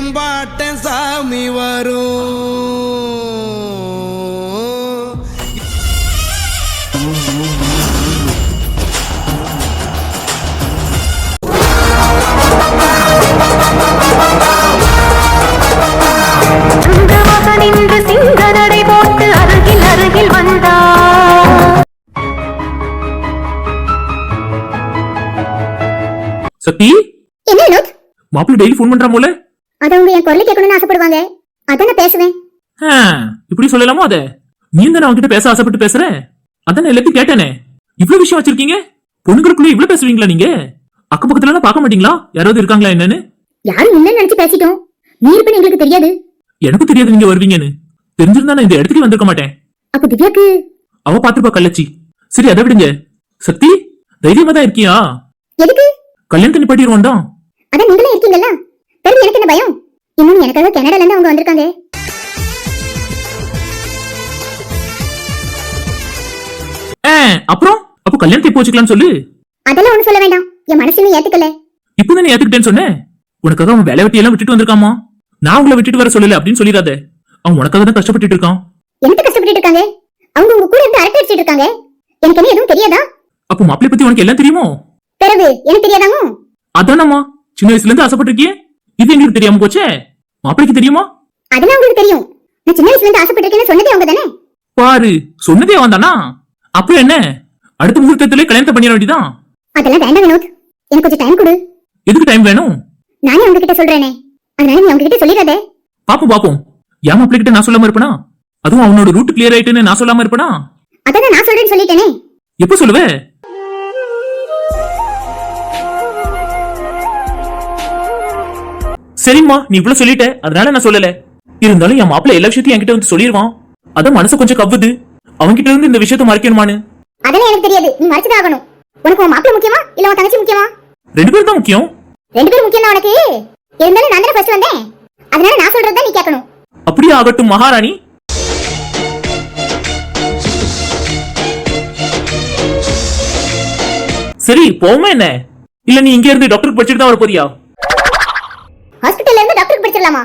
எம்பாட்டன் சாமி வரும். நின்று சிங்க நடை போட்டு அருகில் அருகில் வந்தார் சக்தி? என்ன மாப்பிள்ளை டெய்லி ஃபோன் பண்றான் போல. அத அவங்க என் குரலை கேட்கணும்னு ஆசைப்படுவாங்க. அதான் நான் பேசுவேன். இப்படி சொல்லலாமோ அத? நீ தானே அவன்கிட்ட பேச ஆசைப்பட்டு பேசுற? அதான் நான் எல்லாத்தையும் கேட்டேனே. இவ்வளவு விஷயம் வச்சிருக்கீங்க? பொண்ணுங்களுக்குள்ள இவ்வளவு பேசுவீங்களா நீங்க? அக்கம் பக்கத்துல பார்க்க மாட்டீங்களா? யாராவது இருக்காங்களா என்னன்னு? யாரும் இல்லைன்னு நினைச்சு பேசிட்டோம். நீ இருப்பேன்னு எங்களுக்கு தெரியாது. எனக்கு தெரியாது நீங்க வருவீங்கன்னு. தெரிஞ்சிருந்தா நான் இந்த இடத்துக்கு வந்திருக்க மாட்டேன். அப்ப திவ்யாக்கு? அவ பாத்துப்பா கள்ளச்சி. சரி அதை விடுங்க. சக்தி தைரியமா தான் இருக்கியா? எதுக்கு? கல்யாணத்தை நிப்பாட்டிடுவோம் தான். அதான் நீங்களே இருக்கீங்கல்ல? பெரும் எனக்கு என்ன பயம்? இன்னும் எனக்காக கனடால இருந்து அவங்க வந்திருக்காங்க. அப்புறம்? அப்போ கல்யாணத்தை இப்போ வச்சுக்கலாம்னு சொல்லு. அதெல்லாம் ஒண்ணும் சொல்ல வேண்டாம். என் மனசு இன்னும் ஏத்துக்கல. இப்போ தானே ஏத்துக்கிட்டேன்னு சொன்னேன் உனக்காக அவன் வேலை வெட்டி எல்லாம் விட்டுட்டு வந்திருக்காமா? நான் உங்களை விட்டுட்டு வர சொல்லல அப்படின்னு சொல்லிடாத. அவன் உனக்காக தான் கஷ்டப்பட்டுட்டு இருக்கான். எனக்கு கஷ்டப்பட்டு இருக்காங்க? அவங்க உங்க கூட இருந்து அரட்டை அடிச்சிட்டு இருக்காங்க. எனக்கு என்ன எதுவும் தெரியாதா? அப்போ மாப்பிள்ளை பத்தி உனக்கு எல்லாம் தெரியுமோ? பிறகு எனக்கு தெரியாதாமோ அதானம்மா சின்ன வயசுல இருந்து ஆசைப்பட்டிருக்கியே? இது எங்களுக்கு தெரியாம போச்சே? மாப்பிளைக்கு தெரியுமா? அதெல்லாம் உங்களுக்கு தெரியும். நான் சின்ன வயசுல இருந்து ஆசைப்பட்டிருக்கேன்னு சொன்னதே அவங்க தானே? பாரு சொன்னதே அவன் தானா? அப்புறம் என்ன? அடுத்த முகூர்த்தத்திலே கல்யாணத்தை பண்ணிட வேண்டியதான் அதெல்லாம் வேண்டாம் வினோத். எனக்கு கொஞ்சம் டைம் கொடு. எதுக்கு டைம் வேணும்? நானே அவங்க கிட்ட சொல்றேனே. அதனால நீ அவங்க கிட்ட சொல்லிடாத. பாப்போம் பாப்போம். என் மாப்பிள்ளை கிட்ட நான் சொல்லாம இருப்பனா? அதுவும் அவனோட ரூட் கிளியர் ஆயிட்டுன்னு நான் சொல்லாம இருப்பனா? அதான் நான் சொல்றேன்னு சொல்லிட்டேனே. எப்ப சொல்லுவ? சரிம்மா நீ இவ்வளவு சொல்லிட்ட. அதனால நான் சொல்லல. இருந்தாலும் என் மாப்பிள்ளை எல்லா விஷயத்தையும் என்கிட்ட வந்து சொல்லிடுவான் அதான் மனசு கொஞ்சம் கவ்வுது. அவன்கிட்ட இருந்து இந்த விஷயத்த மறைக்கணுமான்னு. அதெல்லாம் எனக்கு தெரியாது. நீ மறைச்சுதான் ஆகணும். உனக்கு உன் மாப்பிள்ளை முக்கியமா? இல்ல உன் தங்கச்சி முக்கியமா? ரெண்டு பேரும் தான் முக்கியம். ரெண்டு பேரும் முக்கியம் தான் உனக்கு? இருந்தாலும் நான் தானே ஃபர்ஸ்ட் வந்தேன். அதனால நான் சொல்றதுதான் நீ கேட்கணும். அப்படியே ஆகட்டும் மகாராணி. சரி போமா என்ன? இல்ல நீ இங்க இருந்து டாக்டருக்கு படிச்சுட்டு தான் வர போறியா ஹாஸ்பிட்டல்ல இருந்து டாக்டருக்கு படிச்சிடலாமா?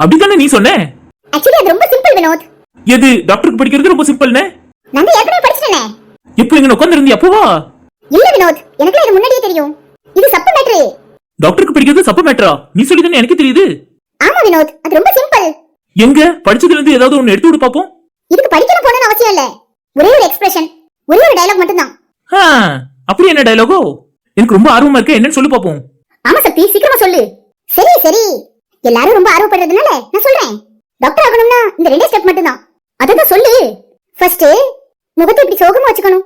அப்படித்தானே நீ சொன்ன? ஆக்சுவலி அது ரொம்ப சிம்பிள் வினோத். எது டாக்டருக்கு படிக்கிறது ரொம்ப சிம்பிள்னே நான் ஏற்கனவே படிச்சிட்டேனே இப்போ இங்க உட்கார்ந்து இருந்தியா அப்போவா இல்ல வினோத் எனக்கு இது முன்னாடியே தெரியும். இது சப்பு மேட்ரு டாக்டருக்கு படிக்கிறது சப்ப மேட்டரா நீ சொல்லி தானே எனக்கு தெரியுது. ஆமா வினோத் அது ரொம்ப சிம்பிள் எங்க? படிச்சதுல இருந்து ஏதாவது ஒண்ணு எடுத்து விடு பாப்போம். இதுக்கு படிக்கணும் போகணும்னு அவசியம் இல்ல. ஒரே ஒரு எக்ஸ்பிரஷன் ஒரே ஒரு டயலாக் மட்டும்தான். அப்படி என்ன டயலாகோ எனக்கு ரொம்ப ஆர்வமா இருக்க. என்னன்னு சொல்லு பாப்போம். ஆமா சக்தி சீக்கிரமா சொல்லு. சரி சரி. எல்லாரும் ரொம்ப ஆர்வப்படுறதுனால நான் சொல்றேன். டாக்டர் ஆகணும்னா இந்த ரெண்டே ஸ்டெப் மட்டும்தான். அதான் சொல்லு. ஃபர்ஸ்ட் முகத்தை இப்படி சோகமா வச்சுக்கணும்.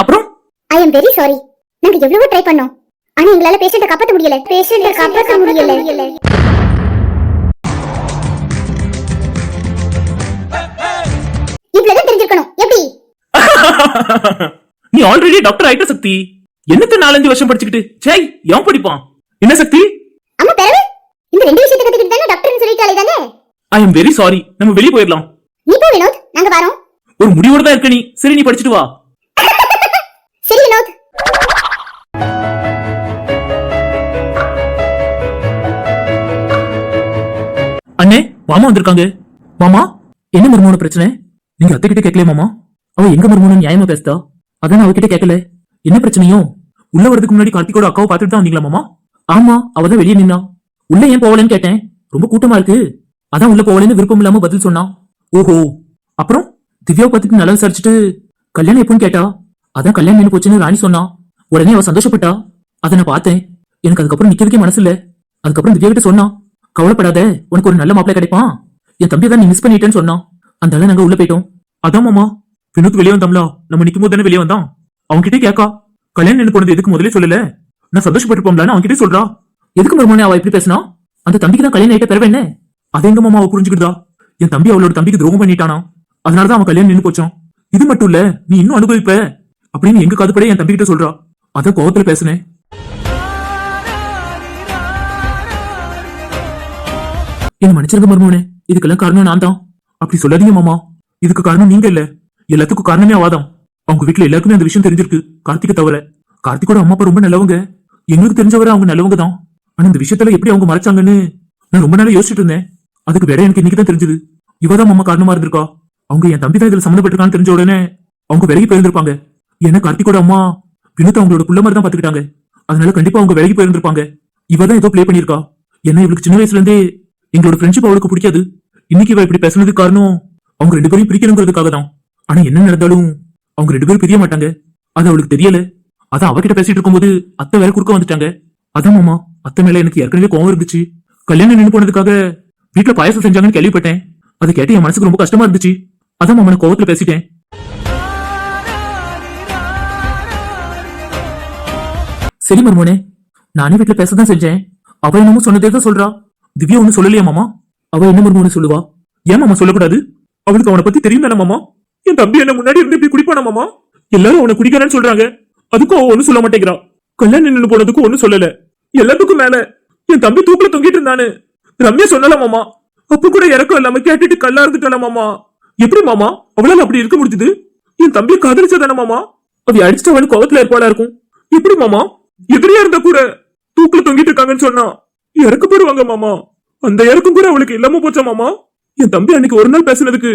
அப்புறம்? ஐ எம் வெரி சாரி நாங்க எவ்வளவோ ட்ரை பண்ணோம். ஆனா எங்களால பேஷண்ட காப்பாத்த முடியல. பேஷண்ட காப்பாத்த முடியல. இவ்வளவுதான் தெரிஞ்சிருக்கணும். எப்படி? நீ ஆல்ரெடி டாக்டர் ஆயிட்ட சக்தி. என்னத்த நாலஞ்சு வருஷம் படிச்சுக்கிட்டு? சேய் எவன் படிப்பான்? என்ன சக்தி? அம்மா பிறகு இந்த ரெண்டு விஷயத்தை கத்துக்கிட்டு தானே டாக்டர்னு சொல்லிட்டாலே தானே? ஐ எம் வெரி சாரி நம்ம வெளியே போயிடலாம். நீ போ வினோத் நாங்க வரோம். ஒரு முடிவோட தான் இருக்க நீ. சரி நீ படிச்சுட்டு வா. சரி வினோத். அண்ணே மாமா வந்திருக்காங்க. மாமா என்ன மருமோன பிரச்சனை? நீங்க அத்தை கிட்ட கேட்கல மாமா? அவ எங்க மருமோன நியாயமா பேசுதா? அதான் அவகிட்ட கேட்கல. என்ன பிரச்சனையோ? உள்ள வரதுக்கு முன்னாடி கார்த்திகோட அக்காவை பார்த்துட்டு தான் வந்தீங்களா மாமா? ஆமா அவதான் வெளியே நின்னா. உள்ள ஏன் போகலன்னு கேட்டேன். ரொம்ப கூட்டமா இருக்கு. அதான் உள்ள போகலன்னு விருப்பம் இல்லாம பதில் சொன்னான் ஓஹோ. அப்புறம் திவ்யாவை பார்த்துட்டு நல்லா விசாரிச்சுட்டு கல்யாணம் எப்போன்னு கேட்டா? அதான் கல்யாணம் நின்று போச்சுன்னு ராணி சொன்னான் உடனே அவ சந்தோஷப்பட்டா. அதை நான் பார்த்தேன். எனக்கு அதுக்கப்புறம் நிக்கிறதுக்கே மனசு இல்ல. அதுக்கப்புறம் திவ்யா கிட்ட சொன்னான் கவலைப்படாத உனக்கு ஒரு நல்ல மாப்பிள்ளை கிடைப்பான். என் தம்பி தான் நீ மிஸ் பண்ணிட்டேன்னு சொன்னான் அந்த ஆள நாங்க உள்ள போயிட்டோம். அதான் மாமா. வினோத் வெளியே வந்தோம்ல நம்ம நிக்கும் போது தானே வெளியே வந்தான். அவன்கிட்ட கேக்கா. கல்யாணம் நின்று போனது எதுக்கு முதலே சொல்லல? நான் சந்தோஷப்பட்டுப்போம்லான்னு அவன்கிட்ட சொல்றா. எதுக்கு மருமனே அவ இப்படி பேசினா? அந்த தம்பிக்கு தான் கல்யாணம் ஆயிட்ட பிறவை அதை அது எங்க மாமா அவ புரிஞ்சுக்கிட்டா என் தம்பி அவளோட தம்பிக்கு துரோகம் பண்ணிட்டானா? அதனாலதான் அவன் கல்யாணம் நின்று போச்சான். இது மட்டும் இல்ல நீ இன்னும் அனுபவிப்ப. அப்படின்னு எங்க காதுபட என் தம்பி கிட்ட சொல்றா. அதான் கோபத்துல பேசுனேன். என்ன மன்னிச்சிருங்க மருமோனே இதுக்கெல்லாம் காரணம் நான் தான். அப்படி சொல்லாதீங்க மாமா. இதுக்கு காரணம் நீங்க இல்ல. எல்லாத்துக்கும் காரணமே அவாதான் அவங்க வீட்டுல எல்லாருக்குமே அந்த விஷயம் தெரிஞ்சிருக்கு. கார்த்திகை தவிர கார்த்திகோட அம்மா அப்பா ரொம்ப நல்லவங்க. எங்களுக்கு தெரிஞ்சவரை அவங்க நல்லவங்க தான் ஆனா இந்த விஷயத்துல எப்படி அவங்க மறைச்சாங்கன்னு நான் ரொம்ப நாளா யோசிச்சுட்டு இருந்தேன். அதுக்கு வேற எனக்கு இன்னைக்கு தான் தெரிஞ்சது. இவதான் மாமா காரணமா இருந்திருக்கா. அவங்க என் தம்பி தான் இதுல சம்மந்தப்பட்டிருக்கான்னு தெரிஞ்ச உடனே அவங்க விலகி போயிருந்திருப்பாங்க. ஏன்னா கார்த்திகோட அம்மா வினோத் அவங்களோட புள்ள மாதிரி தான் பாத்துக்கிட்டாங்க. அதனால கண்டிப்பா அவங்க விலகி போயிருந்திருப்பாங்க. இவதான் ஏதோ ப்ளே பண்ணிருக்கா ஏன்னா இவளுக்கு சின்ன வயசுல இருந்தே எங்களோட ஃப்ரெண்ட்ஷிப் அவளுக்கு பிடிக்காது. இன்னைக்கு இவ இப்படி பேசுனதுக்கு காரணம் அவங்க ரெண்டு பேரும் பிரிக்கணுங்கிறதுக்காக தான் ஆனா என்ன நடந்தாலும் அவங்க ரெண்டு பேரும் பிரிய மாட்டாங்க. அது அவளுக்கு தெரியல. அதான் அவகிட்ட பேசிட்டு இருக்கும்போது அத்தை வேற குறுக்க வந்துட்டாங்க. அதான் மாமா அத்தை மேல எனக்கு ஏற்கனவே கோவம் இருந்துச்சு. கல்யாணம் நின்று போனதுக்காக வீட்டுல பாயசம் செஞ்சாங்கன்னு கேள்விப்பட்டேன். அதை கேட்டு என் மனசுக்கு ரொம்ப கஷ்டமா இருந்துச்சு. அதான் மாமா நான் கோவத்துல பேசிட்டேன். சரி மர்மோனே நானே வீட்டுல பேசதான் செஞ்சேன். அவ என்னமோ சொன்னதே தான் சொல்றா. திவ்யா ஒண்ணு சொல்லலையா மாமா. அவ என்ன மர்மோனு சொல்லுவா? ஏன் மாமா சொல்லக்கூடாது? அவளுக்கு அவனை பத்தி தெரியும் தானே மாமா? என் தம்பி என்ன முன்னாடி இருந்து இப்படி குடிப்பானா மாமா? எல்லாரும் அவனை குடிக்கிறான்னு சொல்றாங்க. அதுக்கும் ஒன்னும் சொல்ல மாட்டேங்கிறான். கல்யாணம் நின்று போனதுக்கும் ஒன்றும் சொல்லல. எல்லாத்துக்கும் மேல என் தம்பி தூக்குல தொங்கிட்டு இருந்தானு. ரம்யா சொன்னல மாமா? அப்ப கூட இறக்கம் இல்லாம கேட்டுட்டு கல்லா இருந்துட்டான மாமா? எப்படி மாமா? அவளால அப்படி இருக்க முடிஞ்சது? என் தம்பியை காதலிச்சதானே மாமா? அவ அடிச்சிட்டவன் கோவத்துல ஏற்பாடா இருக்கும். எப்படி மாமா? எதிரியா இருந்தா கூட தூக்குல தொங்கிட்டு இருக்காங்கன்னு சொன்னா இறக்க போடுவாங்க மாமா. அந்த இறக்கம் கூட அவளுக்கு இல்லாம போச்சா மாமா? என் தம்பி அன்னைக்கு ஒரு நாள் பேசுனதுக்கு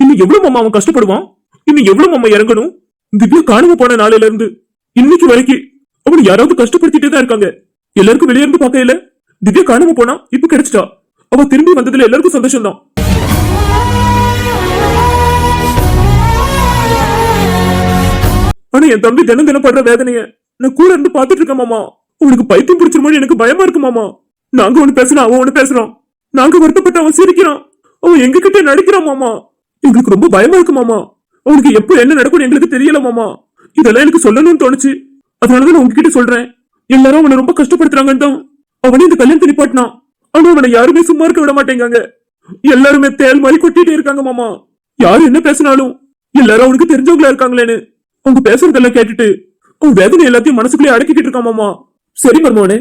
இன்னும் எவ்வளவு மாமா அவன் கஷ்டப்படுவான்? இன்னும் எவ்வளவு மாமா இறங்கணும்? திவ்யா காணாம போன நாளையில இருந்து இன்னைக்கு வரைக்கும் அவனை யாராவது கஷ்டப்படுத்திட்டே தான் இருக்காங்க. எல்லாருக்கும் வெளியே இருந்து பார்க்கல திவ்யா காணாம போனா இப்ப கிடைச்சிட்டா? அவ திரும்பி வந்ததுல எல்லாருக்கும் சந்தோஷம் தான் ஆனா என் தம்பி தினம் தினம் படுற வேதனைய நான் கூட இருந்து பாத்துட்டு இருக்கேன் மாமா. உனக்கு பைத்தியம் பிடிச்சிருமோன்னு எனக்கு பயமா இருக்கு மாமா. நாங்க ஒண்ணு பேசுறோம் அவன் ஒண்ணு பேசுறான். நாங்க வருத்தப்பட்டு அவன் சிரிக்கிறான். அவன் எங்க கிட்ட நடிக்கிறான் மாமா. எங்களுக்கு ரொம்ப பயமா இருக்கு மாமா. அவனுக்கு எப்போ என்ன நடக்கும்னு எங்களுக்கு தெரியல மாமா. இதெல்லாம் எனக்கு சொல்லணும்னு தோணுச்சு. அதனாலதான் நான் உங்ககிட்ட சொல்றேன். எல்லாரும் அவனை ரொம்ப கஷ்டப்படுத்துறாங்கன்னு தான். அவனே இந்த கல்யாணத்தை நிப்பாட்டினான். ஆனா அவனை யாருமே சும்மா இருக்க விட மாட்டேங்காங்க. எல்லாருமே தேல் மாதிரி கொட்டிட்டே இருக்காங்க மாமா. யாரு என்ன பேசினாலும்? எல்லாரும் அவனுக்கு தெரிஞ்சவங்களா இருக்காங்களேன்னு. அவங்க பேசுறதெல்லாம் கேட்டுட்டு அவன் வேதனை எல்லாத்தையும் மனசுக்குள்ளே அடக்கிக்கிட்டு இருக்கான் மாமா. சரி மர்மோனே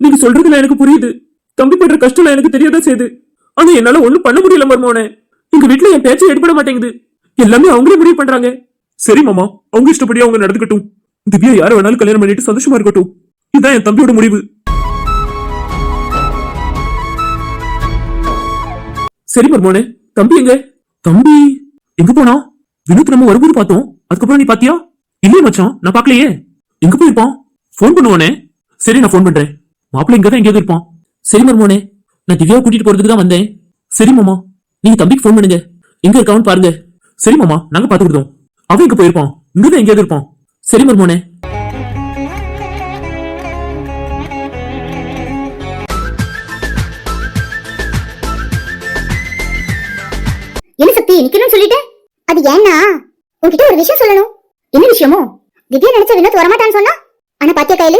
நீங்க சொல்றதுல எனக்கு புரியுது. தம்பி படுற கஷ்டம் எனக்கு தெரியாதான் செய்யுது ஆனா என்னால ஒண்ணும் பண்ண முடியல மர்மோனே எங்க வீட்டுல என் பேச்சு எடுபட மாட்டேங்குது. எல்லாமே அவங்களே முடிவு பண்றாங்க. சரி மாமா. அவங்க இஷ்டப்படியே அவங்க நடந்துக்கட்டும். திவ்யா யார வேணாலும் கல்யாணம் பண்ணிட்டு சந்தோஷமா இருக்கட்டும். இதுதான் என் தம்பியோட முடிவு. சரி மர்மோனே. தம்பி எங்க? தம்பி எங்க போனா? வினோத் நம்ம வரும்போது பார்த்தோம். அதுக்கப்புறம் நீ பாத்தியா? இல்லையே மச்சான். நான் பார்க்கலையே. எங்க போயிருப்பான்? ஃபோன் பண்ணுவானே. சரி நான் ஃபோன் பண்றேன். மாப்பிள்ளை இங்க தான் எங்கேயாவது இருப்பான். சரி மர்மோனே. நான் திவ்யாவை கூட்டிட்டு போறதுக்கு தான் வந்தேன். சரி மாமா. நீங்க தம்பிக்கு ஃபோன் பண்ணுங்க. எங்க இருக்கான்னு பாருங்க. சரி மாமா. நாங்க பாத்துக்கிட்டோம் அவன் எங்க போயிருப்பான். இங்கதான் எங்கேயாவது இருப்பான். சரி மர்மோனே. என்ன சக்தி நிக்கணும்னு சொல்லிட்டேன் அது ஏன்னா உன்கிட்ட ஒரு விஷயம் சொல்லணும். என்ன விஷயமோ? திவ்யா நினைச்ச வினோத் வரமாட்டான்னு சொன்னா? ஆனா பாத்தியா கையில?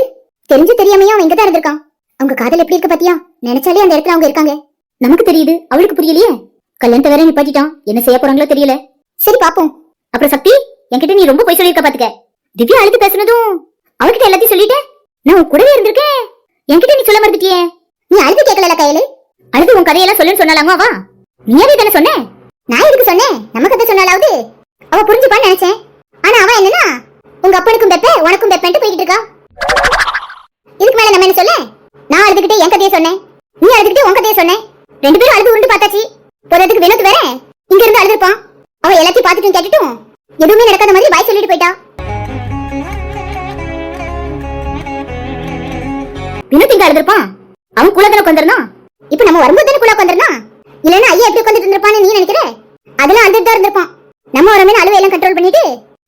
தெரிஞ்சு தெரியாமையும் அவன் இங்கதான் இருந்திருக்கான். அவங்க காதல் எப்படி இருக்கு பாத்தியா? நினைச்சாலே அந்த இடத்துல அவங்க இருக்காங்க. நமக்கு தெரியுது அவளுக்கு புரியலையே. கல்யாணத்தை வேற நிப்பாட்டிட்டான். என்ன செய்ய போறாங்களோ தெரியல. சரி பாப்போம். அப்புறம் சக்தி? என்கிட்ட நீ ரொம்ப போய் சொல்லியிருக்க பாத்துக்க. திவ்யா அழுது பேசுனதும் அவகிட்ட எல்லாத்தையும் சொல்லிட்டேன் நான் உன் கூடவே இருந்திருக்கேன் என்கிட்ட நீ சொல்ல மறந்துட்டியே நீ அழுது கேட்கல கையில? அழுது உன் கதையெல்லாம் சொல்லுன்னு சொன்னாலாமா? வா. நீயாவே தானே சொன்ன? நான் எதுக்கு சொன்னேன் நம்ம கதை சொன்னாலாவது. அவ புரிஞ்சுப்பான்னு நினைச்சேன். ஆனா அவன் என்னன்னா உங்க அப்பனுக்கும் பெப்ப உனக்கும் பெப்பன்ட்டு போய்கிட்டு இருக்கா. இதுக்கு மேல நம்ம என்ன சொல்ல? நான் அழுதுகிட்டே என் கதையை சொன்னேன். நீ அழுதுகிட்டே உன் கதையை சொன்னேன். ரெண்டு பேரும் அழுது உருண்டு பார்த்தாச்சு. போறதுக்கு வினோத் வேற இங்க இருந்து அழுதுருப்பான். அவ எல்லாத்தையும் பார்த்துட்டும் கேட்டுட்டும். எதுவுமே நடக்காத மாதிரி பாய் சொல்லிட்டு போயிட்டா. வினோத் இங்க அழுதுருப்பான். அவன் கூட தானே உட்காந்துருந்தான் இப்ப நம்ம வரும்போது தானே கூட உட்காந்துருந்தான் இல்லன்னா ஐயா எப்படி உட்காந்துட்டு இருந்திருப்பான்னு நீ நினைக்கிற? அதெல்லாம் அழுதுட்டு தான் இருந்திருப்பான். நம்ம வரமே அழுவை எல்லாம் கண்ட்ரோல் பண்ணிட்டு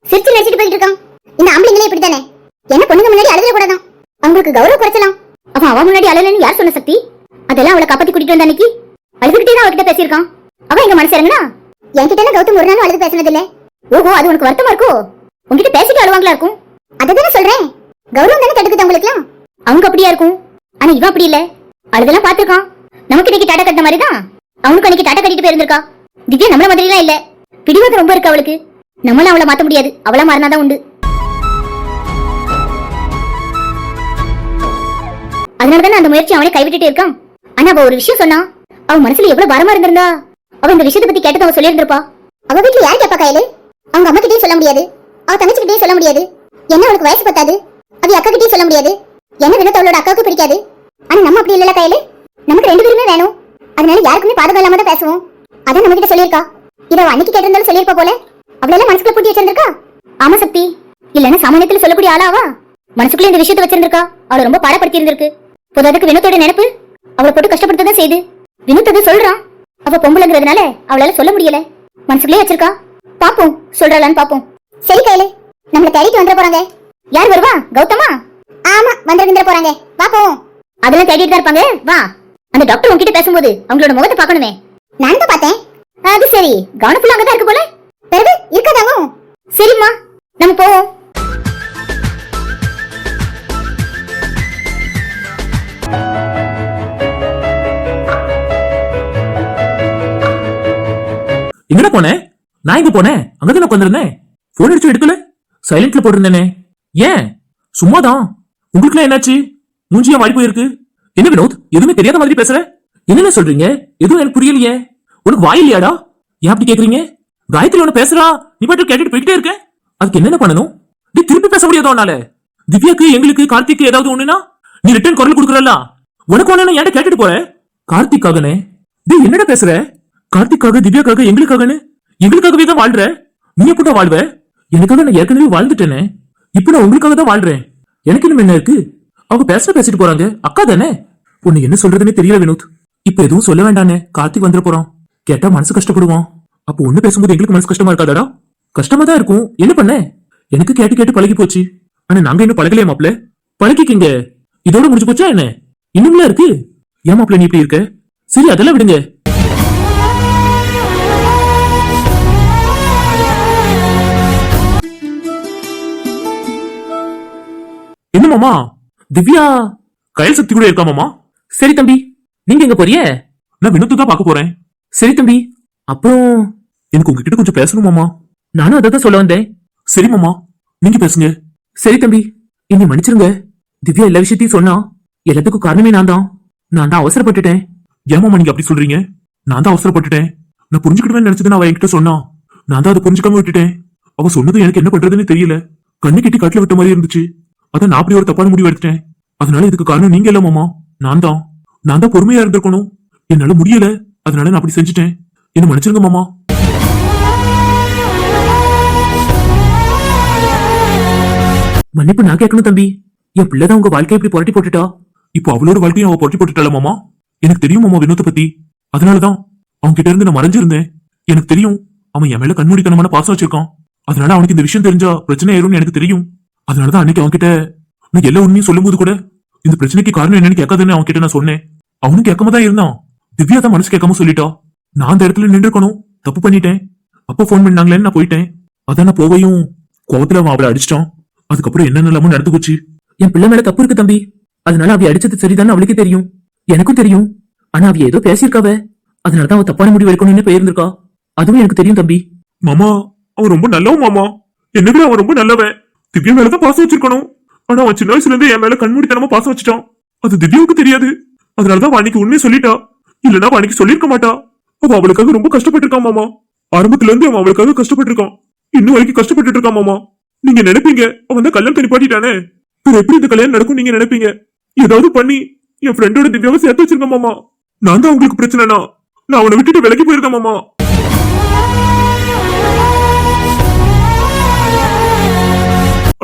சிரிச்சு நடிச்சிட்டு போயிட்டு இருக்கான். இந்த ஆம்பளைங்களே இப்படி தானே? என்ன பொண்ணுங்க முன்னாடி அழுத கூடாதான். அவங்களுக்கு கௌரவ குறைச்சலாம். அவன் அவன் முன்னாடி அழலன்னு யார் சொன்ன சக்தி? அதெல்லாம் அவளை காப்பாத்தி கூட்டிட்டு வந்த அன்னைக்கு அழுதுகிட்டே தான் அவகிட்ட பேசியிருக்கான். அவன் எங்க மனசு இறங்கினா? என்கிட்ட கௌதம் ஒரு நாள் அழுது பேசினதில்லை. இல்ல ஓஹோ அது உனக்கு வருத்தமா இருக்கோ? உன்கிட்ட பேசிட்டு அழுவாங்களா இருக்கும்? அதுதானே சொல்றேன். கௌரவம் தானே தடுக்குது அவங்களுக்குலாம் அவங்க அப்படியா இருக்கும்? ஆனா இவன் அப்படி இல்ல. அழுதெல்லாம் பாத்துருக்கான் நமக்கு இன்னைக்கு டாட்டா கட்டின மாதிரி தான். அவனுக்கு அன்னைக்கு டாட்டா கட்டிட்டு போயிருந்திருக்கா. திவ்யா நம்மள மாதிரி எல்லாம் இல்ல. பிடிவாதம் ரொம்ப இருக்கு அவளுக்கு. நம்மளும் அவளை மாத்த முடியாது. அவளா மாறினாதான் உண்டு. அதனாலதானே அந்த முயற்சி அவனே கைவிட்டுட்டே இருக்கான். ஆனா அவ ஒரு விஷயம் சொன்னா அவன் மனசுல எவ்வளவு பாரமா இருந்திருந்தா அவ இந்த விஷயத்தை பத்தி கேட்டது அவ சொல்லியிருந்திருப்பா. அவ வீட்டுல யார் கேப்பா கையிலே? அவங்க அம்மா கிட்டயும் சொல்ல முடியாது. அவ தங்கச்சிக்கிட்டயும் சொல்ல முடியாது. என்ன அவளுக்கு வயசு பத்தாது? அவ அக்கா கிட்டயும் சொல்ல முடியாது. என்ன வினோத் அவளோட அக்காவுக்கு பிடிக்காது. ஆனா நம்ம அப்படி இல்லல கையில? நமக்கு ரெண்டு பேருமே வேணும். அதனால யாருக்குமே பாதகம் இல்லாம தான் பேசுவோம். அதான் நம்ம கிட்ட சொல்லியிருக்கா. இதை அவ அன்னைக்கு கேட்டிருந்தாலும் சொல்லியிருப்பா போல. அவளெல்லாம் மனசுக்குள்ள பூட்டி வச்சிருந்திருக்கா? ஆமா சக்தி. இல்லன்னா சாமானியத்துல சொல்லக்கூடிய ஆளாவா? மனசுக்குள்ள இந்த விஷயத்தை வச்சிருந்திருக்கா? அவளை ரொம்ப பாடப்படுத்தி இருந்திருக்கு பொதுவாக வினோத்தோட நினைப்பு அவளை போட்டு கஷ்டப்படுத்ததான் செய்து. வினோத் அதை சொல்றான். அவ பொம்பளைங்கிறதுனால அவளால சொல்ல முடியல. மனசுக்குள்ளே வச்சிருக்கா. பாப்போம். சொல்றாளான்னு பாப்போம். சரி கையில. நம்மள தேடிட்டு வந்துட போறாங்க. யார் வருவா? கௌதமா? ஆமா வந்து வந்துட போறாங்க. பாப்போம் அதெல்லாம் தேடிட்டு தான் இருப்பாங்க. வா. அந்த டாக்டர் உன்கிட்ட பேசும்போது அவங்களோட முகத்தை பார்க்கணுமே. நான் தான் பார்த்தேன். அது சரி. கவனப்புள்ள அங்கதான் இருக்கு போல. பிறகு இருக்காதாங்க? சரிம்மா. நம்ம போவோம். எங்கடா போனேன் நான் எங்க போனேன்? அங்கதானே உட்காந்துருந்தேன் போன் அடிச்சு எடுக்கல. சைலண்ட்ல போட்டிருந்தேனே. ஏன்? சும்மாதான். உங்களுக்கு என்னாச்சு? மூஞ்சியா மாறி போயிருக்கு. என்ன வினோத்? எதுவுமே தெரியாத மாதிரி பேசுற? என்னென்ன சொல்றீங்க? எதுவும் எனக்கு புரியலையே. உனக்கு வாய் இல்லையாடா? ஏன் அப்படி கேக்குறீங்க? காயத்ரி உன பேசுறா? நீ பாட்டு கேட்டுட்டு போயிட்டே இருக்க? அதுக்கு என்னென்ன பண்ணணும்? நீ திருப்பி பேச முடியாதோ உன்னால? திவ்யாக்கு எங்களுக்கு கார்த்திக்கு ஏதாவது ஒண்ணுனா நீ ரிட்டர்ன் குரல் கொடுக்குறல்ல? உனக்கு ஒண்ணு ஏன்டா கேட்டுட்டு போற? கார்த்திக்காகனே. நீ என்னடா பேசுற? கார்த்திக்காக திவ்யாக்காக எங்களுக்காகன்னு? எங்களுக்காகவே தான் வாழ்ற? நீ எப்படா வாழ்வ? எனக்காக நான் ஏற்கனவே வாழ்ந்துட்டேனே. இப்ப நான் உங்களுக்காக தான் வாழ்றேன். எனக்கு இன்னும் என்ன இருக்கு? அவங்க பேச பேசிட்டு போறாங்க. அக்கா தானே? உன்னை என்ன சொல்றதுன்னு தெரியல வினோத். இப்ப எதுவும் சொல்ல வேண்டானே கார்த்திக் வந்துட போறோம் கேட்டா மனசு கஷ்டப்படுவோம் அப்போ ஒண்ணு பேசும்போது எங்களுக்கு மனசு கஷ்டமா இருக்காதாடா? கஷ்டமா தான் இருக்கும். என்ன பண்ண? எனக்கு கேட்டு கேட்டு பழகி போச்சு. ஆனா நாங்க இன்னும் பழகலையே மாப்ள பழகிக்கிங்க. இதோட முடிஞ்சு போச்சா என்ன? இன்னும்ல இருக்கு? ஏன் மாப்ள நீ இப்படி இருக்க? சரி அதெல்லாம் விடுங்க. என்ன மாமா? திவ்யா கயல் சக்தி கூட இருக்கா மாமா? சரி தம்பி நீங்க எங்க போறிய? நான் வினோத்து தான் பார்க்க போறேன். சரி தம்பி அப்புறம் எனக்கு உங்ககிட்ட கொஞ்சம் பேசணும் மாமா. நானும் அதை தான் சொல்ல வந்தேன். சரி மாமா நீங்க பேசுங்க. சரி தம்பி என்னை மன்னிச்சிருங்க. திவ்யா எல்லா விஷயத்தையும் சொன்னா எல்லாத்துக்கும் காரணமே நான் தான். நான் தான் அவசரப்பட்டுட்டேன். ஏன் மாமா நீங்க அப்படி சொல்றீங்க? நான் தான் அவசரப்பட்டுட்டேன். நான் புரிஞ்சுக்கிடுவேன்னு நினைச்சது அவ என்கிட்ட சொன்னா நான் தான் அதை புரிஞ்சுக்காம விட்டுட்டேன். அவ சொன்னது எனக்கு என்ன பண்றதுன்னு தெரியல. கண்ணு கட்டி கட்டில விட்ட மாதிரி இருந்துச்சு. அதான் நான் அப்படி ஒரு தப்பான முடிவு எடுத்துட்டேன். அதனால இதுக்கு காரணம் நீங்க இல்ல மாமா. நான் தான். நான் தான் பொறுமையா இருந்திருக்கணும். என்னால முடியல. அதனால நான் அப்படி செஞ்சுட்டேன். என்ன மன்னிச்சிருங்க மாமா. மன்னிப்பு நான் கேட்கணும் தம்பி. என் பிள்ளைதான் உங்க வாழ்க்கையை இப்படி புரட்டி போட்டுட்டா? இப்போ அவளோட வாழ்க்கையும் அவ புரட்டி போட்டுட்டாள மாமா? எனக்கு தெரியும் மாமா வினோத்தை பத்தி. அதனாலதான் அவன் கிட்ட இருந்து நான் மறைஞ்சிருந்தேன். எனக்கு தெரியும் அவன் என் மேல கண்மூடித்தனமான பாசம் வச்சிருக்கான். அதனால அவனுக்கு இந்த விஷயம் தெரிஞ்சா பிரச்சனை ஆயிரும்னு எனக்கு தெரியும். அதனாலதான் அன்னைக்கு அவன்கிட்ட நான் எல்லா உண்மையும் சொல்லும்போது கூட இந்த பிரச்சனைக்கு காரணம் என்னன்னு கேட்காதுன்னு அவன் கிட்ட நான் சொன்னேன். அவனும் கேட்காம தான் இருந்தான். திவ்யா தான் மனசு கேட்காம சொல்லிட்டா. நான் அந்த இடத்துல நின்றுக்கணும் தப்பு பண்ணிட்டேன். அப்போ ஃபோன் பண்ணாங்களேன்னு நான் போயிட்டேன். அதான் நான் போகையும் கோவத்துல அவன் அவளை அடிச்சிட்டான். அதுக்கப்புறம் என்னென்னலாமோ நடந்து போச்சு? என் பிள்ளை மேல தப்பு இருக்கு தம்பி. அதனால அவ அடிச்சது சரிதான் அவளுக்கே தெரியும். எனக்கும் தெரியும். ஆனா அவ ஏதோ பேசியிருக்காவ. அதனாலதான் அவ தப்பான முடிவு எடுக்கணும்னு போயிருந்திருக்கா. அதுவும் எனக்கு தெரியும் தம்பி. மாமா அவன் ரொம்ப நல்லவன் மாமா. என்ன அவன் ரொம்ப நல்லவன். திவ்யா மேலதான் பாசம் வச்சிருக்கணும். ஆனா அவன் சின்ன வயசுல இருந்து என் மேல கண்மூடித்தனமா பாசம் வச்சுட்டான். அது திவ்யாவுக்கு தெரியாது. அதனாலதான் வாணிக்கு அன்னைக்கு உண்மையை சொல்லிட்டா. இல்லனா வாணிக்கு அன்னைக்கு மாட்டா. அவ அவளுக்காக ரொம்ப கஷ்டப்பட்டிருக்கான் மாமா. ஆரம்பத்துல இருந்து அவன் அவளுக்காக கஷ்டப்பட்டிருக்கான். இன்னும் வரைக்கும் கஷ்டப்பட்டு இருக்கான் மாமா. நீங்க நினைப்பீங்க அவன் தான் கல்யாணம் தனிப்பாட்டிட்டானே பிற எப்படி இந்த கல்யாணம் நடக்கும் நீங்க நினைப்பீங்க? ஏதாவது பண்ணி என் ஃப்ரெண்டோட திவ்யாவை சேர்த்து வச்சிருக்கேன் மாமா. நான் தான் உங்களுக்கு பிரச்சனைனா. நான் அவனை விட்டுட்டு விலகி போயிருக்கேன் மாமா.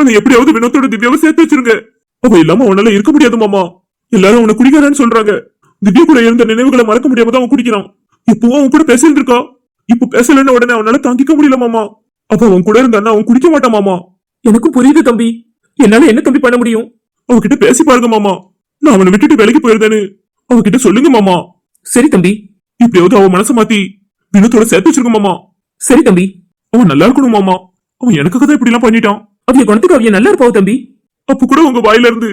ஆனா எப்படியாவது வினோத்தோட திவ்யாவை சேர்த்து வச்சிருங்க. அவ இல்லாம உன்னால இருக்க முடியாது மாமா. எல்லாரும் அவனை குடிக்கிறான்னு சொல்றாங்க. திவ்யா கூட இருந்த நினைவுகளை மறக்க முடியாம தான் அவன் குடிக்கிறான். இப்பவும் அவன் கூட பேசிட்டு இருக்கா இப்ப பேசலன்னு உடனே அவனால தாங்கிக்க முடியல மாமா. அப்ப அவன் கூட இருந்தான்னா அவன் குடிக்க மாட்டான் மாமா. எனக்கும் புரியுது தம்பி. என்னால என்ன தம்பி பண்ண முடியும்? அவகிட்ட பேசி பாருங்க மாமா. நான் அவனை விட்டுட்டு வேலைக்கு போயிருந்தேன்னு. அவகிட்ட சொல்லுங்க மாமா. சரி தம்பி. இப்படியாவது அவன் மனசை மாத்தி வினத்தோட சேர்த்து வச்சிருக்க மாமா. சரி தம்பி. அவன் நல்லா இருக்கணும் மாமா. அவன் எனக்காக தான் இப்படி எல்லாம் பண்ணிட்டான். அவிய குணத்துக்கு அவிய நல்லா இருப்பாவ தம்பி. அப்ப கூட உங்க வாயில இருந்து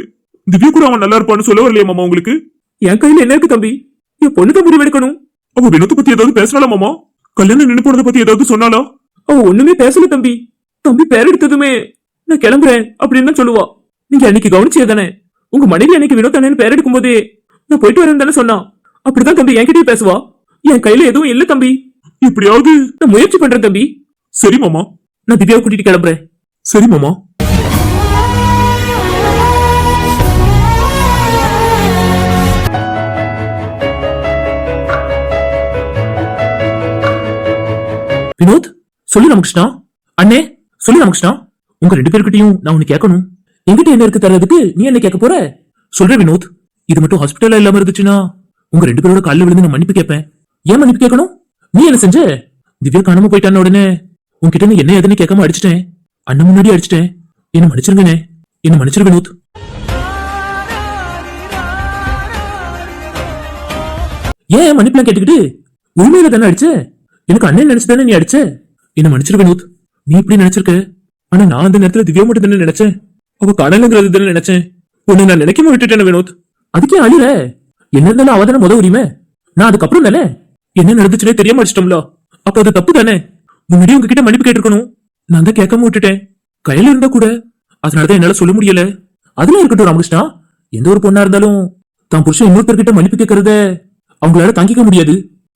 திவ்யா கூட அவன் நல்லா இருப்பான்னு சொல்ல வரலையா மாமா உங்களுக்கு? என் கையில என்ன இருக்கு தம்பி? என் பொண்ணு தான் முடிவு எடுக்கணும். அவ வினத்தை பத்தி ஏதாவது பேசலாமா மாமா? கல்யாணம் நின்று போனதை பத்தி ஏதாவது சொன்னாலா அவ ஒண்ணுமே பேசல தம்பி. தம்பி பேர் எடுத்ததுமே நான் கிளம்புறேன் அப்படின்னு தான் சொல்லுவா. நீங்க அன்னைக்கு கவனிச்சே தானே? உங்க மனைவி அன்னைக்கு வினோத் அண்ணன் பேர் எடுக்கும் போதே நான் போயிட்டு வரேன் தானே சொன்னா. அப்படிதான் தம்பி என்கிட்டயே பேசுவா. என் கையில எதுவும் இல்ல தம்பி. எப்படியாவது நான் முயற்சி பண்றேன் தம்பி. சரி மாமா. நான் திவ்யாவை கூட்டிட்டு கிளம்புறேன். சரி மாமா. வினோத் சொல்லு ராமகிருஷ்ணா. அண்ணே சொல்லி ராமகிருஷ்ணா. உங்க ரெண்டு பேர்கிட்டயும் நான் உனக்கு கேட்கணும். எங்கிட்ட என்ன இருக்கு தர்றதுக்கு நீ என்ன கேட்க போற? சொல்ற வினோத் இது மட்டும் ஹாஸ்பிட்டல்ல இல்லாம இருந்துச்சுன்னா உங்க ரெண்டு பேரோட காலில் விழுந்து நான் மன்னிப்பு கேட்பேன். ஏன் மன்னிப்பு கேட்கணும்? நீ என்ன செஞ்ச? திவ்யா காணாம போயிட்டான உடனே உன்கிட்ட என்ன எதுன்னு கேட்காம அடிச்சிட்டேன். அண்ணன் முன்னாடி அடிச்சிட்டேன். என்ன மன்னிச்சிருங்கண்ணே. என்ன மன்னிச்சிருங்க வினோத் ஏன் மன்னிப்புலாம் கேட்டுக்கிட்டு? உண்மையில தானே அடிச்ச? எனக்கு அண்ணன் நினைச்சு தானே நீ அடிச்ச? என்ன மன்னிச்சிரு வினோத் நீ இப்படி நினைச்சிருக்க? ஆனா நான் அந்த நேரத்துல திவ்யா மட்டும் தானே நினைச்சேன். அவ கடலுங்கிறது தானே நினைச்சேன். உன்னை நான் நினைக்காம விட்டுட்டேன் வினோத் அதுக்கே அழிற என்ன இருந்தாலும் அவ தானே முத உரிமை. நான் அதுக்கப்புறம் தானே? என்ன நடந்துச்சுனே தெரியாம அடிச்சிட்டோம்ல. அப்ப அது தப்பு தானே? முன்னாடி உங்ககிட்ட மன்னிப்பு கேட்டிருக்கணும். நான் தான் கேட்காம விட்டுட்டேன் கையில இருந்தா கூட. அதனாலதான் என்னால சொல்ல முடியல. அதுல இருக்கட்டும் ராமகிருஷ்ணா. எந்த ஒரு பொண்ணா இருந்தாலும் தான் புருஷன் இன்னொருத்தர்கிட்ட மன்னிப்பு கேட்கறத அவங்களால தாங்கிக்க முடியாது.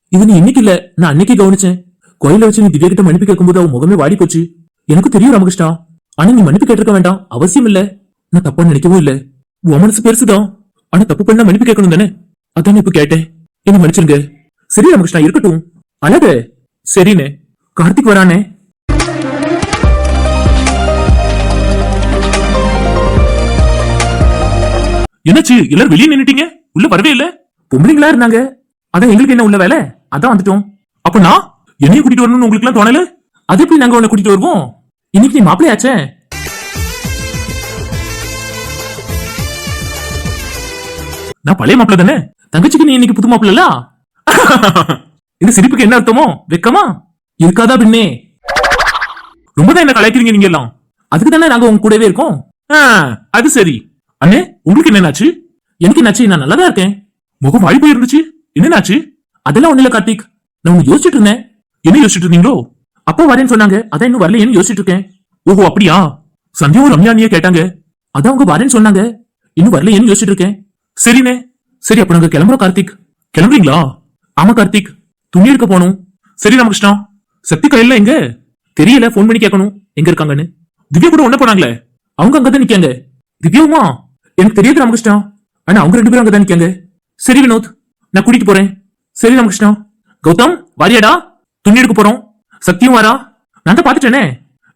இது நீ இன்னைக்கு இல்ல நான் அன்னைக்கு கவனிச்சேன். கோயில வச்சு நீ திவ்யா கிட்ட மன்னிப்பு கேட்கும்போது அவன் முகமே வாடி போச்சு. எனக்கு தெரியும் ராமகிருஷ்ணா. ஆனா நீ மன்னிப்பு கேட்டிருக்க வேண்டாம் அவசியம் இல்ல. நான் தப்பா நினைக்கவும் இல்ல. உன் மனசு பெருசுதான் ஆனா தப்பு பண்ணா மன்னிப்பு கேட்கணும் தானே? அதான் இப்ப கேட்டேன். என்ன மன்னிச்சிருங்க. சரி ராமகிருஷ்ணா இருக்கட்டும். அழகு. சரிண்ணே கார்த்திக் வரானே. என்னாச்சு? எல்லாரும் வெளியே நின்னுட்டீங்க? உள்ள வரவே இல்ல. பொம்பளைங்களா இருந்தாங்க? அதான் எங்களுக்கு என்ன உள்ள வேலை? அதான் வந்துட்டோம். அப்ப நான் என்னையும் கூட்டிட்டு வரணும்னு உங்களுக்கு எல்லாம் தோணல? அது எப்படி நாங்க உன்னை கூட்டிட்டு வருவோம்? இன்னைக்கு நீ மாப்பிள்ளையாச்சே? நான் பழைய மாப்பிள்ள தானே? தங்கச்சிக்கு நீ இன்னைக்கு புது மாப்பிள்ளல இந்த சிரிப்புக்கு என்ன அர்த்தமோ? வெக்கமா? இருக்காதா பின்னே ரொம்ப தான் என்ன கலாய்க்கிறீங்க நீங்க எல்லாம்? அதுக்கு தானே நாங்க உங்க கூடவே இருக்கோம்? அது சரி. அண்ணே உங்களுக்கு என்னென்னாச்சு? எனக்கு என்னாச்சு? நான் நல்லா தான் இருக்கேன். முகம் வாடி போயிருந்துச்சு என்னென்னாச்சு? அதெல்லாம் ஒண்ணு இல்ல கார்த்திக். நான் ஒண்ணு யோசிச்சுட்டு இருந்தேன். என்ன யோசிச்சுட்டு இருந்தீங்களோ? அப்பா வரேன்னு சொன்னாங்க. அதான் இன்னும் வரலையேன்னு யோசிச்சுட்டு இருக்கேன். ஓஹோ அப்படியா? சந்தியாவும் ரம்யானியே கேட்டாங்க. அதான் அவங்க வரேன்னு சொன்னாங்க. இன்னும் வரலையேன்னு யோசிச்சுட்டு இருக்கேன். சரிண்ணே. சரி அப்ப நாங்க கிளம்புறோம் கார்த்திக். கிளம்புறீங்களா? ஆமா கார்த்திக். துணி எடுக்க போகணும். சரி ராமகிருஷ்ணா. சக்தி கையில எங்க? தெரியல ஃபோன் பண்ணி கேட்கணும். எங்க இருக்காங்கன்னு. திவ்யா கூட ஒண்ணு போனாங்களே. அவங்க அங்கதான் நிக்காங்க திவ்யாவுமா? எனக்கு தெரியாது ராமகிருஷ்ணா. ஆனா அவங்க ரெண்டு பேரும் அங்கதான் நிக்காங்க சரி வினோத் நான் கூட்டிட்டு போறேன். சரி ராமகிருஷ்ணா. கௌதம் வாரியாடா. துணி எடுக்க போறோம். சத்தியம் வாரா. நான் தான் பாத்துட்டேனே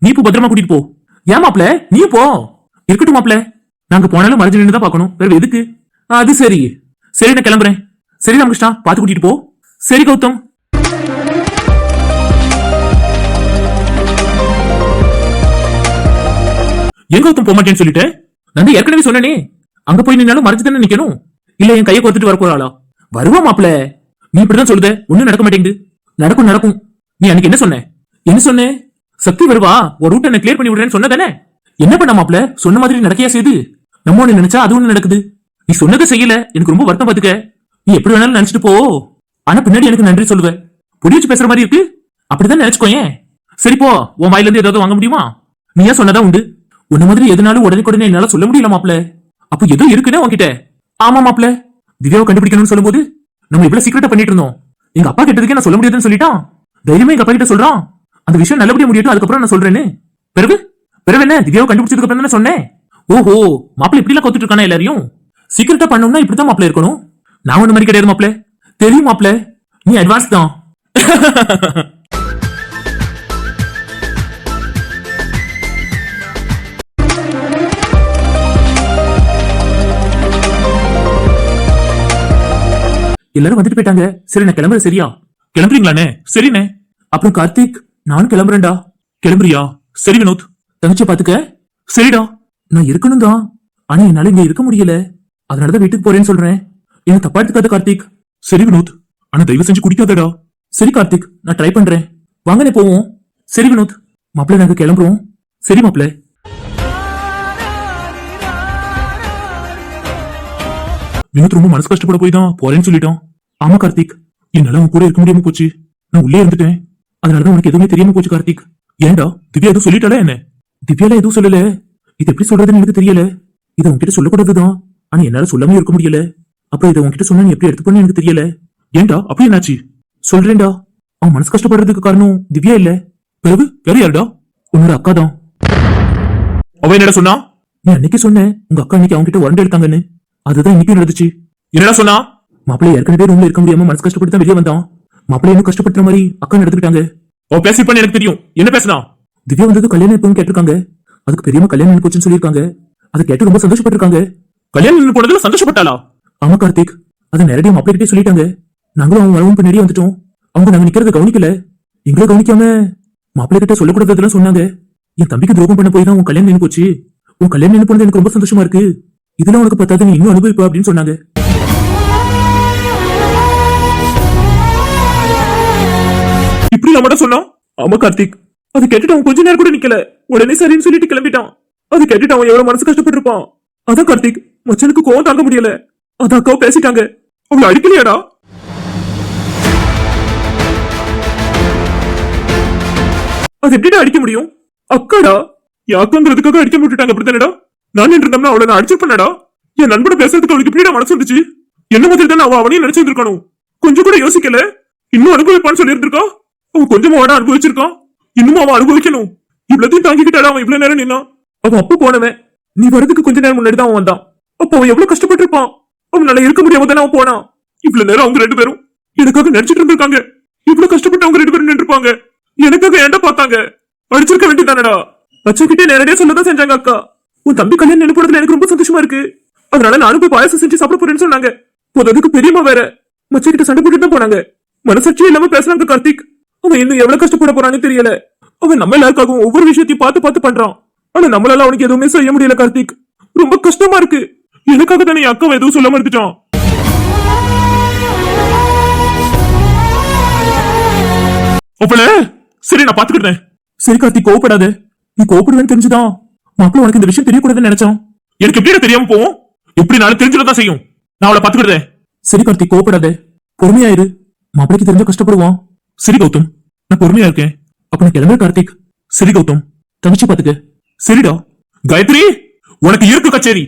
நீ இப்போ பத்திரமா கூட்டிட்டு போ. ஏன் மாப்ள நீ போ. இருக்கட்டும் மாப்ள நாங்க போனாலும் மறைஞ்சு நின்று தான் பார்க்கணும். வேற எதுக்கு? ஆ, அது சரி. சரி நான் கிளம்புறேன். சரி ராமகிருஷ்ணா பாத்து கூட்டிட்டு போ. சரி கௌதம். எங்க கௌதம் போக மாட்டேன்னு சொல்லிட்டு? நான் ஏற்கனவே சொன்னனே. அங்க போய் நின்னாலும் மறைச்சு தானே நிக்கணும்? இல்ல என் கையை கொத்துட்டு வர போறாளா? வருவா மாப்ள நீ இப்படிதான் சொல்லுத. ஒண்ணும் நடக்க மாட்டேங்குது. நடக்கும் நடக்கும். நீ அன்னைக்கு என்ன சொன்ன? என்ன சொன்னேன் சக்தி வருவா. ஒரு ரூட் என்ன கிளியர் பண்ணி விடுறேன்னு சொன்னதானே? என்ன பண்ண மாப்ள சொன்ன மாதிரி நடக்கையா செய்து? நம்ம ஒண்ணு நினைச்சா அது ஒண்ணு நடக்குது. நீ சொன்னதை செய்யல. எனக்கு ரொம்ப வருத்தம் பாத்துக்க. நீ எப்படி வேணாலும் நினைச்சிட்டு போ. ஆனா பின்னாடி எனக்கு நன்றி சொல்லுவ. புடி வச்சு பேசுற மாதிரி இருக்கு. அப்படிதான் நினைச்சுக்கோயேன் சரி போ. உன் வாயில இருந்து ஏதாவது வாங்க முடியுமா? நீ ஏன் சொன்னதா உண்டு? உன்ன மாதிரி எதுனாலும் உடனே என்னால சொல்ல முடியல மாப்ள அப்ப ஏதோ இருக்குன்னு உன்கிட்ட. ஆமா மாப்ள திவ்யாவை கண்டுபிடிக்கணும்னு சொல்லும்போது நம்ம இவ்வளவு சீக்கிரட்டா பண்ணிட்டு இருந்தோம். எங்க அப்பா கிட்டதுக்கே நான் சொல்ல முடியாதுன்னு சொல்லிட்டான். தைரியமா எங்க அப்பா கிட்ட சொல்றான். அந்த விஷயம் நல்லபடியா முடியட்டும் அதுக்கப்புறம் நான் சொல்றேன்னு. பிறகு? பிறகு என்ன? திவ்யாவை கண்டுபிடிச்சதுக்கு அப்புறம் தானே சொன்னேன். ஓஹோ மாப்பிள்ள இப்படி எல்லாம் கொத்துட்டு இருக்கானே எல்லாரையும் சீக்கிரட்டா பண்ணணும்னா இப்படித்தான் மாப்பிள்ள இருக்கணும். நான் ஒண்ணு மாதிரி கிடையாது மாப்பிள்ள. தெரியும் மாப்பிள்ள. நீ அட்வான்ஸ் தான். எல்லாரும் வந்துட்டு போயிட்டாங்க. சரி நான் கிளம்புறேன் சரியா? கிளம்புறீங்களாண்ணே? சரிண்ணே. அப்புறம் கார்த்திக் நானும் கிளம்புறேன்டா. கிளம்புறியா? சரி வினோத். தங்கச்சியை பாத்துக்க சரிடா. நான் இருக்கணும் தான் ஆனா என்னால இங்க இருக்க முடியல. அதனாலதான் வீட்டுக்கு போறேன்னு சொல்றேன். என்ன தப்பா எடுத்துக்காத கார்த்திக். சரி வினோத். ஆனா தயவு செஞ்சு குடிக்காதடா. சரி கார்த்திக் நான் ட்ரை பண்றேன். வாங்கனே போவோம். சரி வினோத். மாப்பிள்ள நாங்க கிளம்புறோம். சரி மாப்பிள்ள வினோத் ரொம்ப மனசு கஷ்டப்பட போய் தான் போறேன்னு சொல்லிட்டான். ஆமா கார்த்திக். என்னால உன் கூட இருக்க முடியாம போச்சு. நான் உள்ளே இருந்துட்டேன். அதனாலதான் உனக்கு எதுவுமே தெரியாம போச்சு கார்த்திக். ஏன்டா? திவ்யா எதுவும் சொல்லிட்டாளா என்ன? திவ்யால எதுவும் சொல்லல. இது எப்படி சொல்றதுன்னு எனக்கு தெரியல. இதை உன்கிட்ட சொல்லக்கூடாதுதான். ஆனா என்னால சொல்லாம இருக்க முடியல. அப்ப இதை உன்கிட்ட சொன்னா நீ எப்படி எடுத்துக்கணும்னு எனக்கு தெரியல. ஏன்டா? அப்படி என்னாச்சு? சொல்றேன்டா. அவன் மனசு கஷ்டப்படுறதுக்கு காரணம் திவ்யா இல்ல. பிறகு வேற யாருடா? உன்னோட அக்கா தான் அவ என்னடா சொன்னா? நீ அன்னைக்கு சொன்ன. உங்க அக்கா அன்னைக்கு அவங்க கிட்ட உரண்டு எடுத்தாங்கன்னு. அதுதான் இன்னைக்கு நடந்துச்சு. என்னடா சொன்னா? மாப்பிள்ளை ஏற்கனவே ரூம்ல இருக்க முடியாம மனசு கஷ்டப்பட்டு தான் வெளியே வந்தான். மாப்பிள்ளை இன்னும் கஷ்டப்படுற மாதிரி அக்கா நடந்துக்கிட்டாங்க. அவ பேசிருப்பான்னு எனக்கு தெரியும். என்ன பேசினா? திவ்யா வந்தது கல்யாணம் எப்பவும் கேட்டிருக்காங்க. அதுக்கு பெரியம்மா கல்யாணம் போச்சுன்னு சொல்லியிருக்காங்க. அதை கேட்டு ரொம்ப சந்தோஷப்பட்டிருக்காங்க. கல்யாணம் போனதுல சந்தோஷப்பட்டாளா? ஆமா கார்த்திக். அதை நேரடியா மாப்பிள்ளை கிட்டே சொல்லிட்டாங்க. நாங்களும் அவங்க வரவும் பின்னாடியே வந்துட்டோம். அவங்க நாங்க நிக்கிறத கவனிக்கல. எங்களை கவனிக்காம மாப்பிள்ளை கிட்ட சொல்லக்கூடாததெல்லாம் சொன்னாங்க. என் தம்பிக்கு துரோகம் பண்ண போய் தான் உன் கல்யாணம் நின்னு போச்சு. உன் கல்யாணம் நின்னு போனது எனக்கு ரொம்ப சந்தோஷமா இருக்கு. இதெல்லாம் உனக்கு பத்தாது நீ இன்னும் அனுபவிப்பா அப்படின்னு சொன்னாங்க. இப்படி நம்மட சொன்னான். ஆமா கார்த்திக். அது கேட்டுட்டு அவன் கொஞ்ச நேரம் கூட நிக்கல. உடனே சரின்னு சொல்லிட்டு கிளம்பிட்டான். அது கேட்டுட்டு அவன் எவ்வளவு மனசு கஷ்டப்பட்டிருப்பான். அதான் கார்த்திக் மச்சனுக்கு கோவம் தாங்க முடியல. அதான் அக்காவும் பேசிட்டாங்க. அவளை அடிக்கலையாடா? அது எப்படிடா அடிக்க முடியும்? அக்காடா? யாக்கங்கிறதுக்காக அடிக்க விட்டுட்டாங்க அப்படித்தானடா? நான் நின்று இருந்தோம்னா அவளை நான் அடிச்சிருப்பேன்டா என் நண்பனை பேசுறதுக்கு அவளுக்கு எப்படிடா மனசு வந்துச்சு என்ன மாதிரி தானே அவன் அவனையும் நினைச்சிருந்திருக்கணும் கொஞ்சம் கூட யோசிக்கல. இன்னும் அனுபவிப்பான்னு சொல்லியிருந்திருக்கா? அவன் கொஞ்சமா அவட அனுபவிச்சிருக்கான் இன்னும் அவன் அனுபவிக்கணும். இவ்வளத்தையும் தாங்கிக்கிட்டாடா அவன் இவ்வளவு நேரம் நின்னான் அவன் அப்ப போனவன். நீ வரதுக்கு கொஞ்ச நேரம் முன்னாடி தான் அவன் வந்தான். அப்ப அவன் எவ்வளவு கஷ்டப்பட்டிருப்பான்? அவனால இருக்க முடியாம தானே அவன் போனான். இவ்வளவு நேரம் அவங்க ரெண்டு பேரும் எனக்காக நினைச்சிட்டு இருந்திருக்காங்க. இவ்வளவு கஷ்டப்பட்டு அவங்க ரெண்டு பேரும் நின்றுப்பாங்க எனக்காக ஏன்டா பார்த்தாங்க? அடிச்சிருக்க வேண்டியதானடா வச்சுக்கிட்டே நேரடியா சொல்லதான் செஞ்சாங்க அக்கா. உன் தம்பி கல்யாணம் நினைப்படுறதுல எனக்கு ரொம்ப சந்தோஷமா இருக்கு. அதனால நானும் போய் பாயசம் செஞ்சு சாப்பிட போறேன்னு சொன்னாங்க. போததுக்கு பெரியம்மா வேற. மச்சக்கிட்ட சண்டை போட்டுட்டு தான் போனாங்க. மனசாட்சியும் இல்லாம பேசுறாங்க கார்த்திக். அவன் இன்னும் எவ்வளவு கஷ்டப்பட போறான்னு தெரியல. அவன் நம்ம எல்லாருக்காகவும் ஒவ்வொரு விஷயத்தையும் பார்த்து பார்த்து பண்றான். ஆனா நம்மளால அவனுக்கு எதுவுமே செய்ய முடியல கார்த்திக். ரொம்ப கஷ்டமா இருக்கு. எனக்காக தானே என் அக்காவை எதுவும் சொல்லாம இருந்துட்டான். அப்பல சரி நான் பாத்துக்கிட்டேன் சரி கார்த்திக் கோவப்படாத. நீ கோவப்படுவேன்னு தெரிஞ்சுதான். மாப்பிள்ள உனக்கு இந்த விஷயம் தெரியக்கூடாதுன்னு நினைச்சோம். எனக்கு எப்படி தெரியாம போவோம்? எப்படி நானும் தெரிஞ்சுதான் செய்யும். நான் அவளை பாத்துக்கிட்டேன் சரி கார்த்திக் கோவப்படாத. பொறுமையா இரு மாப்பிளைக்கு தெரிஞ்ச கஷ்டப்படுவான். சரி கௌதம். நான் பொறுமையா இருக்கேன். அப்ப நான் கிளம்புற கார்த்திக். சரி கௌதம். தவிச்சு பாத்துக்க சரிடா. காயத்ரி உனக்கு இருக்கு கச்சேரி.